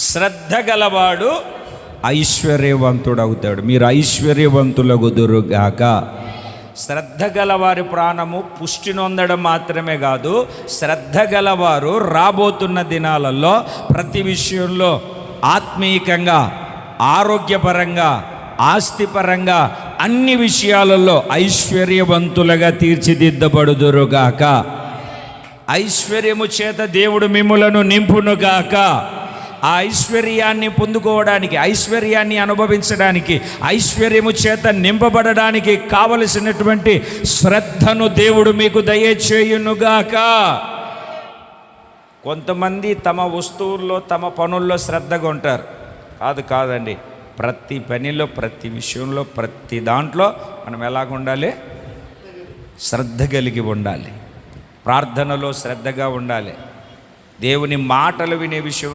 శ్రద్ధ గలవాడు ఐశ్వర్యవంతుడు అవుతాడు మీరు ఐశ్వర్యవంతుల గుదురుగాక శ్రద్ధ గలవారి ప్రాణము పుష్టి నొందడం మాత్రమే కాదు శ్రద్ధ గలవారు రాబోతున్న దినాలలో ప్రతి విషయంలో ఆత్మీయంగా ఆరోగ్యపరంగా ఆస్తిపరంగా అన్ని విషయాలలో ఐశ్వర్యవంతులుగా తీర్చిదిద్దబడుదురుగాక. ఐశ్వర్యము చేత దేవుడు మిమ్ములను నింపునుగాక. ఆ ఐశ్వర్యాన్ని పొందుకోవడానికి ఐశ్వర్యాన్ని అనుభవించడానికి ఐశ్వర్యము చేత నింపబడడానికి కావలసినటువంటి శ్రద్ధను దేవుడు మీకు దయచేయునుగాక. కొంతమంది తమ వస్తువుల్లో తమ పనుల్లో శ్రద్ధగా ఉంటారు. కాదు కాదండి. ప్రతి పనిలో ప్రతి విషయంలో ప్రతి దాంట్లో మనం ఎలాగ ఉండాలి? శ్రద్ధ కలిగి ఉండాలి. ప్రార్థనలో శ్రద్ధగా ఉండాలి. దేవుని మాటలు వినే విషయం